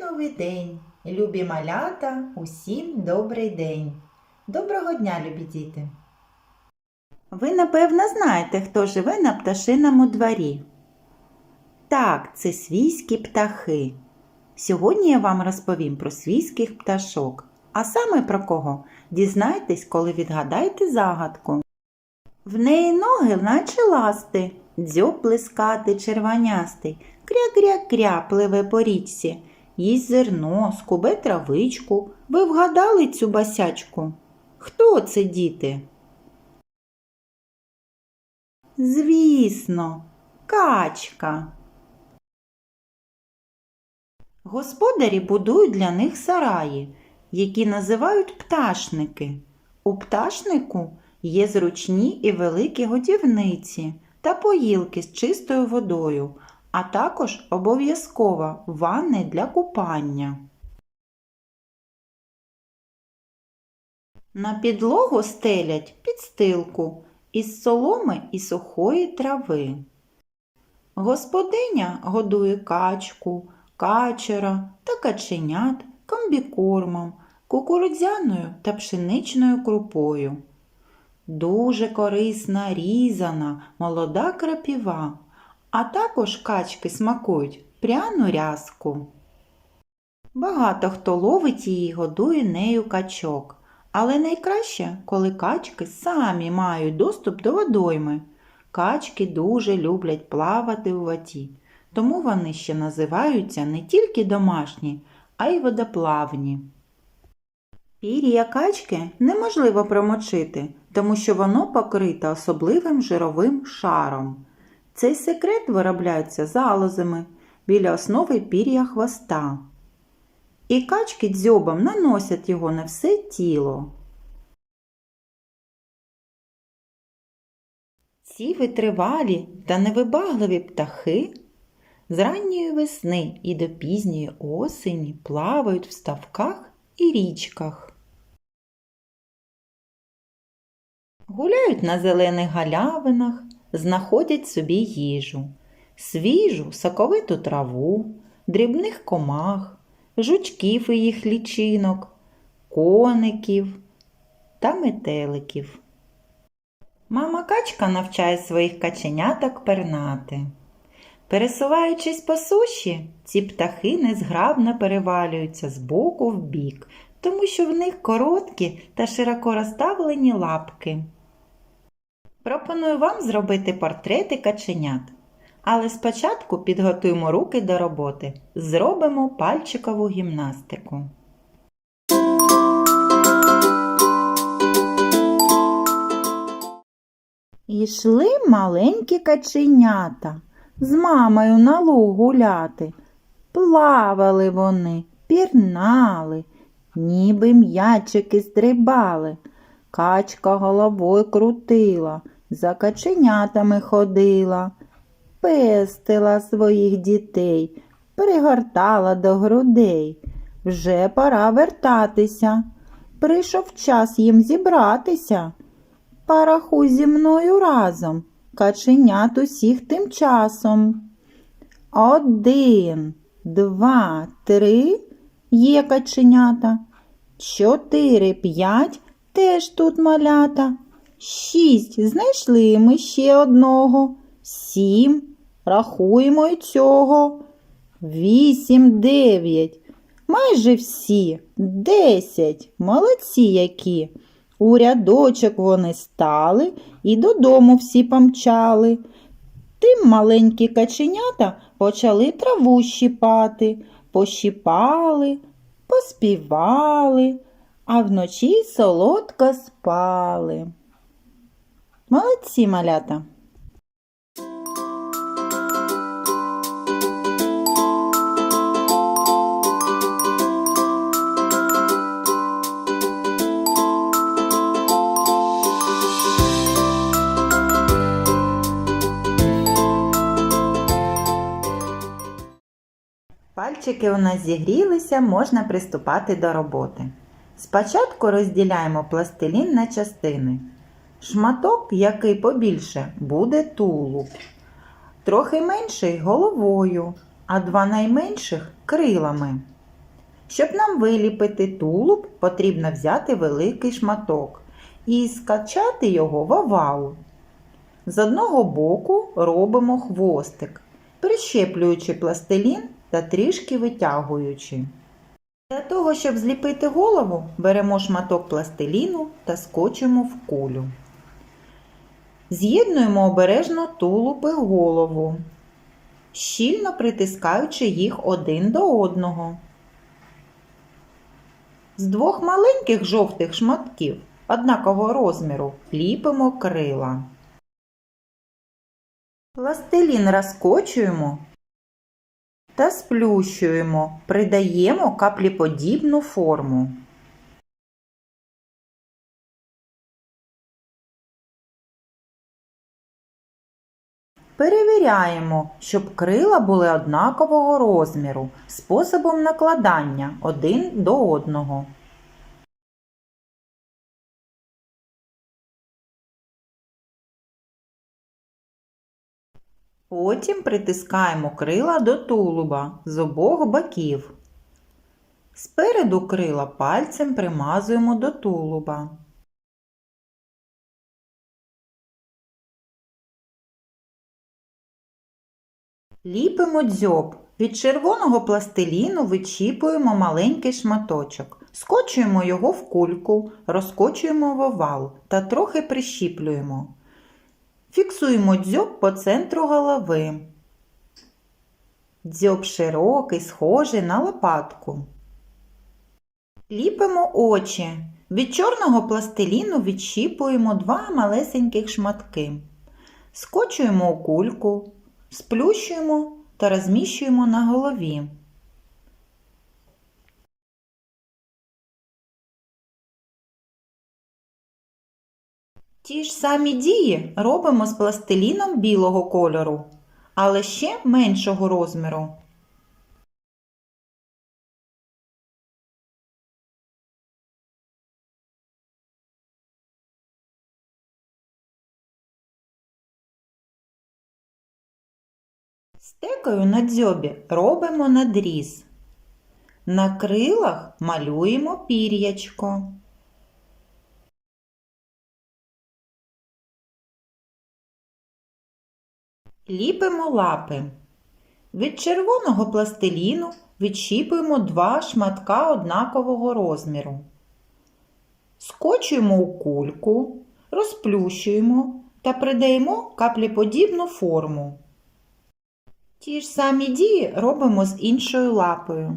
новий день! Любі малята, усім добрий день! Доброго дня, любі діти! Ви, напевно, знаєте, хто живе на пташиному дворі. Так, це свійські птахи. Сьогодні я вам розповім про свійських пташок. А саме про кого дізнайтесь, коли відгадаєте загадку. В неї ноги, наче ласти, дзьоб плескати червонястий, кря-кря-кря пливе по річці, їсть зерно, скубе травичку. Ви вгадали цю басячку? Хто це, діти? Звісно, качка. Господарі будують для них сараї, які називають пташники. У пташнику є зручні і великі годівниці та поїлки з чистою водою, а також обов'язково ванни для купання. На підлогу стелять підстилку із соломи і сухої трави. Господиня годує качку, качера та каченят комбікормом, кукурудзяною та пшеничною крупою. Дуже корисна різана молода крапіва, а також качки смакують пряну рязку. Багато хто ловить її і годує нею качок, але найкраще, коли качки самі мають доступ до водойми. Качки дуже люблять плавати у воді, тому вони ще називаються не тільки домашні, а й водоплавні. Пір'я качки неможливо промочити, тому що воно покрите особливим жировим шаром. Цей секрет виробляється залозами біля основи пір'я хвоста. І качки дзьобом наносять його на все тіло. Ці витривалі та невибагливі птахи з ранньої весни і до пізньої осені плавають в ставках і річках. Гуляють на зелених галявинах, знаходять собі їжу, свіжу соковиту траву, дрібних комах, жучків і їх лічинок, коників та метеликів. Мама качка навчає своїх каченяток пернати. Пересуваючись по суші, ці птахи незграбно перевалюються з боку в бік, тому що в них короткі та широко розставлені лапки. Пропоную вам зробити портрети каченят. Але спочатку підготуємо руки до роботи. Зробимо пальчикову гімнастику. Ішли маленькі каченята з мамою на луг гуляти. Плавали вони, пірнали, ніби м'ячики стрибали. Качка головою крутила, за каченятами ходила, пестила своїх дітей, пригортала до грудей. Вже пора вертатися. Прийшов час їм зібратися. Порахуй зі мною разом, каченят усіх тим часом. Один, два, три є каченята. Чотири, п'ять теж тут малята. Шість знайшли ми ще одного. Сім. Рахуємо й цього. Вісім, дев'ять. Майже всі. Десять. Молодці які. У рядочок вони стали і додому всі помчали. Тим маленькі каченята почали траву щіпати, пощіпали, поспівали, а вночі солодко спали. Молодці малята. Пальчики у нас зігрілися, можна приступати до роботи. Спочатку розділяємо пластилін на частини. Шматок, який побільше, буде тулуб. Трохи менший головою, а два найменших крилами. Щоб нам виліпити тулуб, потрібно взяти великий шматок і скачати його в овал. З одного боку робимо хвостик, прищеплюючи пластилін та трішки витягуючи. Для того, щоб зліпити голову, беремо шматок пластиліну та скочимо в кулю. З'єднуємо обережно тулуб і голову, щільно притискаючи їх один до одного. З двох маленьких жовтих шматків однакового розміру ліпимо крила. Пластилін розкочуємо та сплющуємо, придаємо капліподібну форму. Перевіряємо, щоб крила були однакового розміру способом накладання один до одного. Потім притискаємо крила до тулуба з обох боків. Спереду крила пальцем примазуємо до тулуба. Ліпимо дзьоб. Від червоного пластиліну вичіпуємо маленький шматочок. Скочуємо його в кульку, розкочуємо в овал та трохи прищіплюємо. Фіксуємо дзьоб по центру голови. Дзьоб широкий, схожий на лопатку. Ліпимо очі. Від чорного пластиліну відщіпуємо два малесеньких шматки. Скочуємо у кульку, сплющуємо та розміщуємо на голові. Ті ж самі дії робимо з пластиліном білого кольору, але ще меншого розміру. Стекою на дзьобі робимо надріз. На крилах малюємо пір'ячко. Ліпимо лапи. Від червоного пластиліну відчіпуємо два шматка однакового розміру. Скочуємо у кульку, розплющуємо та придаємо капліподібну форму. Ті ж самі дії робимо з іншою лапою.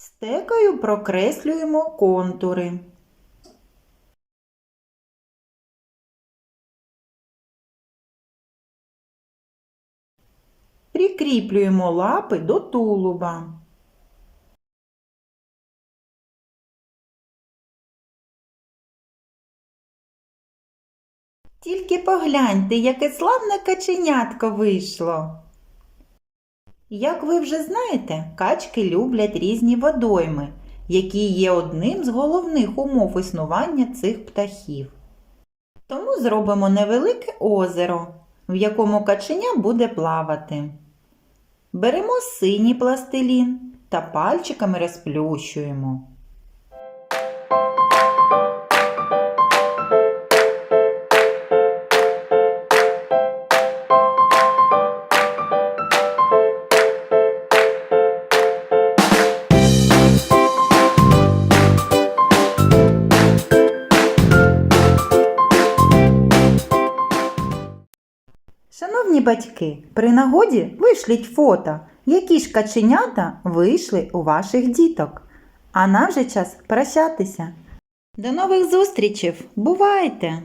Стекою прокреслюємо контури. Прикріплюємо лапи до тулуба. Тільки погляньте, яке славне каченятко вийшло. Як ви вже знаєте, качки люблять різні водойми, які є одним з головних умов існування цих птахів. Тому зробимо невелике озеро, в якому каченя буде плавати. Беремо синій пластилін та пальчиками розплющуємо. Батьки, при нагоді вишліть фото, які ж каченята вийшли у ваших діток. А нам вже час прощатися. До нових зустрічей! Бувайте!